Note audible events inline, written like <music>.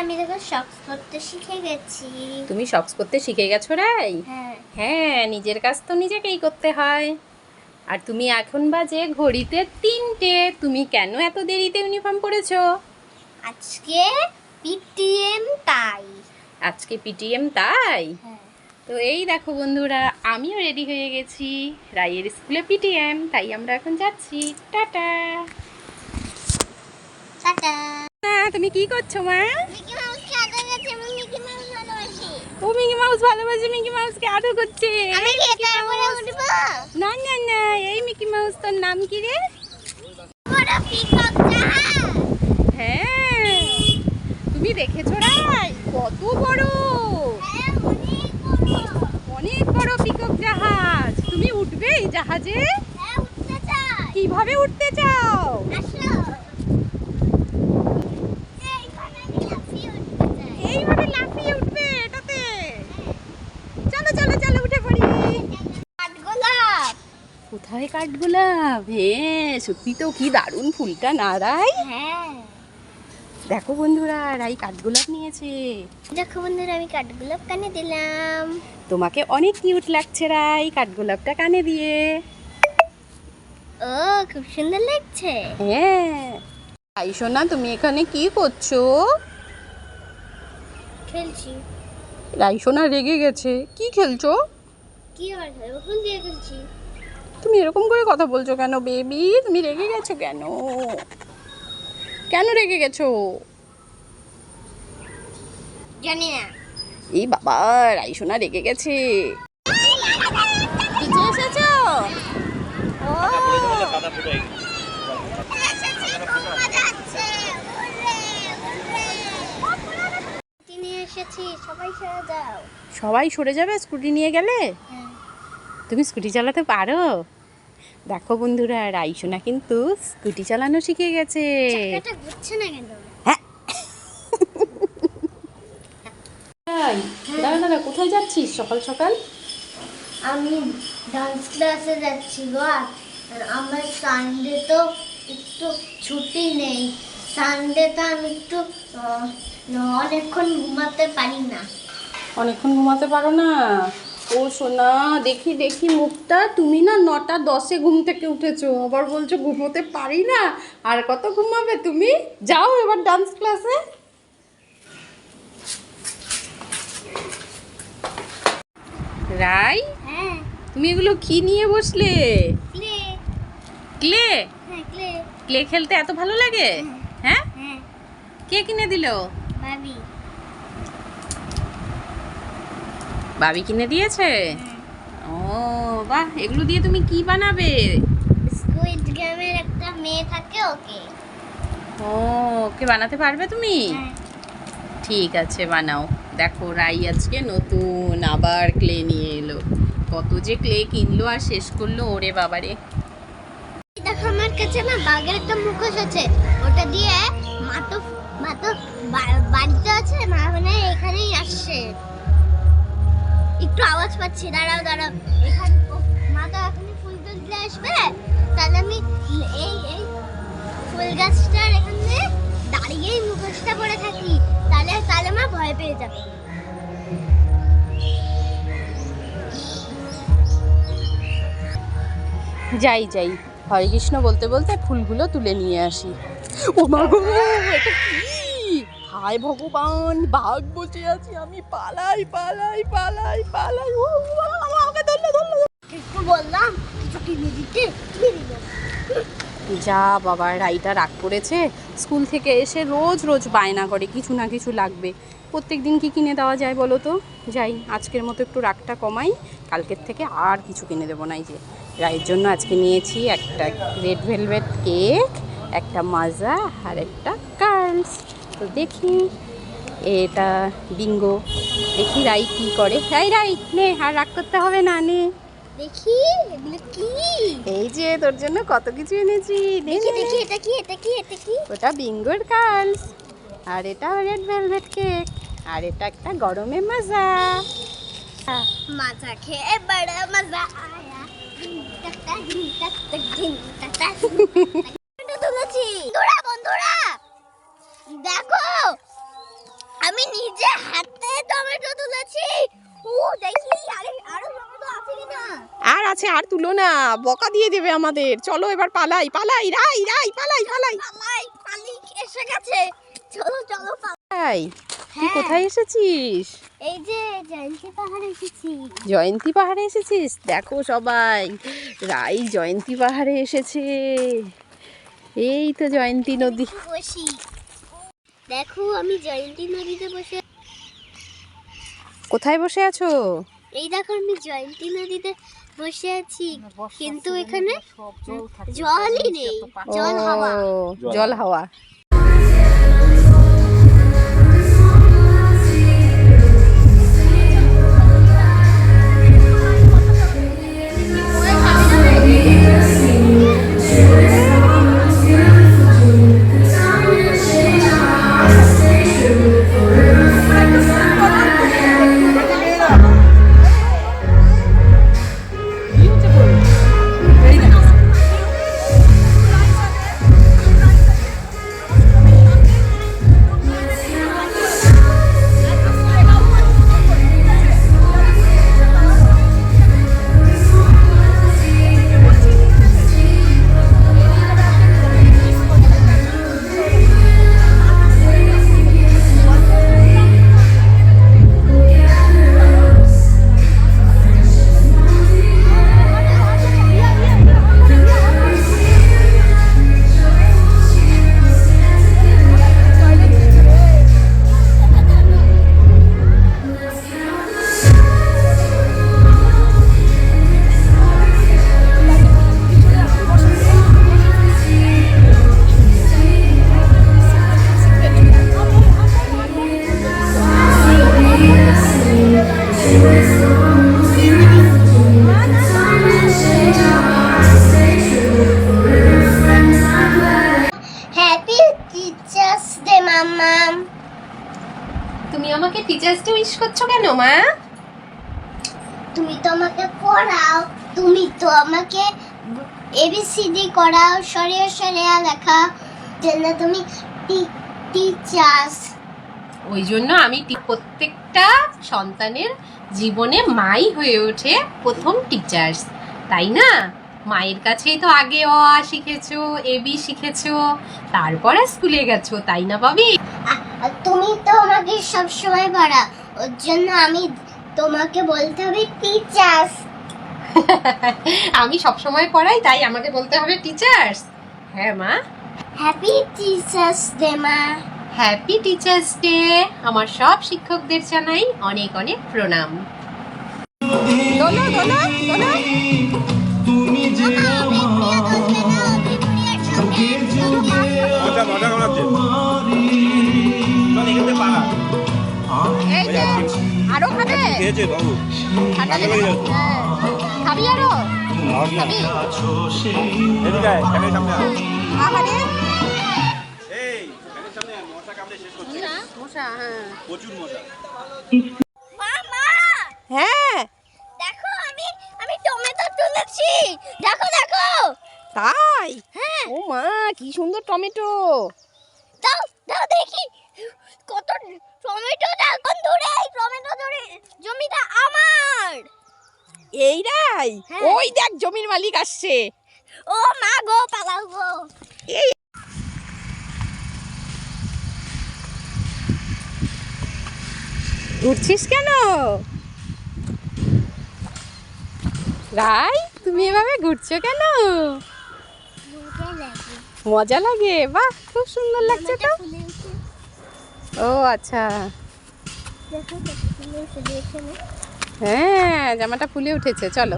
আমি দেখো শক্স করতে শিখে গেছি। তুমি শক্স করতে শিখে গেছো রাই হ্যাঁ। হ্যাঁ নিজের কাজ তো নিজেকেই করতে হয়। আর তুমি এখন বাজে ঘড়িতে তিনটে। তুমি কেন এত দেরিতে ইউনিফর্ম পরেছো? আজকে পিটিএম তাই। আজকে পিটিএম তাই? হ্যাঁ। তো এই দেখো বন্ধুরা আমিও রেডি হয়ে গেছি। রাইয়ের স্কুলে পিটিএম তাই আমরা এখন যাচ্ছি। টাটা। টাটা। তুমি কি করছ মা? ও মিকি মাউস ভালোবাসে মিকি মাউসকে আদর করছে। আমি এটার উপরে উঠবো? না না না এই মিকি মাউস তোর নাম কি রে? বড় পিকক জাহাজ। হ্যাঁ তুমি দেখেছ রাই কত বড়। হ্যাঁ অনেক বড়। পিকক জাহাজ। তুমি উঠবে এই জাহাজে? হ্যাঁ কীভাবে উঠতে চাও? আসো এইখানে আমি লাফিয়ে উঠতে চাই এইভাবে লাফিয়ে উঠবে এটাতে চলো চলো চলো উঠে পড়ি কাঠগোলাপ কোথায় কাঠগোলাপ হ্যাঁ সত্যি তো কি দারুণ ফুলটা না রাই? হ্যাঁ। দেখো বন্ধুরা রাই কাঠগোলাপ নিয়েছে। দেখো বন্ধুরা আমি কাঠগোলাপ কানে দিলাম। তোমাকে অনেক কিউট লাগছে রাই কাঠগোলাপটা কানে দিয়ে। ও খুব সুন্দর লাগছে। হ্যাঁ। আই সোনা তুমি এখানে কি করছ? খেলছি। রাইসোনা রেগে গেছে। কি খেলছো? কি আর খেলব? ফুল দিয়ে খেলছি? তুমি এরকম করে কথা বলছো কেন বেবি তুমি রেগে গেছো কেন? কেন রেগে গেছো? জানি না। এই বাবা রাইসোনা রেগে গেছে। পিছে এসেছ? নিয়ে এসেছি সবাই সরে সবাই সরে যাবে স্কুটি নিয়ে গেলে? হ্যাঁ। তুমি স্কুটি চালাতে পারো? দেখো বন্ধুরা রাইসোনা কিন্তু স্কুটি চালানো শিখে গেছে। না কেন? দাঁড়া দাঁড়া কোথায় যাচ্ছিস সকাল সকাল? আমি ডান্স ক্লাসে যাচ্ছি গো আমার সানডে তো একটু ছুটি নেই। সানডে তো আমি একটু অনেকক্ষণ ঘুমাতে পারি না। অনেকক্ষণ ঘুমাতে পারো না? ও সোনা দেখি দেখি মুখটা। তুমি না নটা দশে ঘুম থেকে উঠেছো। আবার বলছো ঘুমোতে পারি না। আর কত ঘুমাবে তুমি? যাও এবার ডান্স ক্লাসে রাই হ্যাঁ। তুমি এগুলো কি নিয়ে বসলে? ক্লে। ক্লে? হ্যাঁ খেলতে এত ভালো লাগে? হ্যাঁ? হ্যাঁ। কে কিনে দিল? ভাবি। বাবি কিনে দিয়েছে? ও বাহ এগুলো দিয়ে তুমি কি বানাবে? স্কুইড গেমের একটা মেয়ে থাকে ওকে। ও ওকে বানাতে পারবে তুমি? হ্যাঁ। ঠিক আছে বানাও। দেখো রাই আজকে নতুন আবার ক্লে নিয়ে এলো। কত যে ক্লে কিনলো আর শেষ করল ওরে বাবারে। দেখো আমার কাছে না বাঘের একটা মুখোশ আছে। ওটা দিয়ে মা তো মা তো বা- বাড়িতে আছে মা মানে এখানেই আসছে। একটু আওয়াজ পাচ্ছি। দাঁড়াও দাঁড়াও। এখানে মা তো এখনই ফুল তুলতে আসবে? তাহলে আমি এই এই ফুল গাছটার এখানে দাঁড়িয়েই মুখোশটা পরে থাকি। তাহলে তাহলে মা ভয় পেয়ে যাবে। যাই যাই। হরে কৃষ্ণ বলতে বলতে ফুলগুলো তুলে নিয়ে আসি। ও মা গো, এটা কি? হায় ভগবান বাঘ বসে আছি আমি। পালাই পালাই পালাই পালাই। ও আমাকে ধরলো ধরলো। একটু বললাম কিছু কিনে দিতে যা বাবা রাইটা রাগ করেছে। স্কুল থেকে এসে রোজ রোজ বায়না করে কিছু না কিছু লাগবে। প্রত্যেক দিন কি কিনে দেওয়া যায় বলো তো? যাই আজকের মতো একটু রাগটা কমাই। কালকের থেকে আর কিছু কিনে দেবো না এই যে। রায়ের জন্য আজকে নিয়েছি একটা রেড ভেলভেট কেক একটা মাজা আর একটা কার্লস। তো দেখি এটা বিঙ্গো দেখি রাই কি করে রাই রাই নে আর রাগ করতে হবে না নে দেখি এগুলো কি এই যে তোর জন্য কত কিছু এনেছি দেখি দেখি এটা কি এটা কি এটা কি ওটা বিঙ্গোর কার্লস আর এটা রেড ভেলভেট কেক আর এটা একটা গরমে মজা মজা খেয়ে বড় মজা আয়া টাটা ধিন টাটা ধিন টাটা তুলেছি বন্ধুরা বন্ধুরা দেখো টমেটো তুলেছি। ও দেখি আরে আরও টমেটো আছে কিনা? আর আছে আর তুলো না বকা দিয়ে দেবে আমাদের। চলো এবার পালাই পালাই রাই রাই পালাই পালাই। পালাই পালি এসে গেছে। চলো চলো পালাই। তুই হ্যাঁ। কোথায় এসেছিস? এই যে জয়ন্তী পাহাড়ে এসেছি। জয়ন্তী পাহাড়ে এসেছিস? দেখো সবাই রাই জয়ন্তী পাহাড়ে এসেছে। এই তো জয়ন্তী নদী। দেখো আমি জয়ন্তী নদীতে বসে কোথায় বসে আছো? এই দেখো আমি জয়ন্তী নদীতে বসে আছি। কিন্তু এখানে জলই নেই জল হাওয়া। ও, জল হাওয়া। তুমি তো আমাকে পড়াও তুমি তো আমাকে এবিসিডি করাও সরিয়ে সরিয়ে লেখা। জন্য তুমি টিচার্স ওই জন্য আমি প্রত্যেকটা সন্তানের জীবনে মাই হয়ে ওঠে প্রথম টিচার্স তাই না? মায়ের কাছেই তো আগে অ আ শিখেছো এ বি শিখেছো তারপরে স্কুলে গেছো তাই না ভাবি? তুমি তো আমাকে সব সময় পড়া ওর জন্য আমি তোমাকে বলতে হবে টিচার্স <laughs> আমি সব সময় পড়াই তাই আমাকে বলতে হবে টিচার্স হ্যাঁ মা। হ্যাপি টিচার্স ডে মা। হ্যাপি টিচার্স ডে আমার সব শিক্ষকদের জানাই অনেক অনেক প্রণাম। দোলো দোলো এই যে আরও খাবে খেয়েছে বাবু। ঠান্ডা লেগে যাচ্ছে। হ্যাঁ। খাবি আরও? খাবি? এদিকে আয়, ফ্যানের সামনে আয়। আহারে এই, ফ্যানের সামনে মশা কামড়ে শেষ করছে। মশা হ্যাঁ। প্রচুর মশা। মামা হ্যাঁ। দেখো আমি আমি টমেটো তুলেছি। দেখো দেখো। তাই? হ্যাঁ। ও মা কি সুন্দর টমেটো দাও দাও দেখি কত টমেটো এখন ধরে এই টমেটো ধরে জমিটা আমার এই রাই হ্যাঁ। ওই দেখ জমির মালিক আসছে। ও মা গো পালাও গো। ঘুরছিস কেন? রাই তুমি এভাবে ঘুরছো কেন? মজা লাগে। বাহ খুব সুন্দর লাগছে তো। ও আচ্ছা। হ্যাঁ জামাটা ফুলে উঠেছে চলো।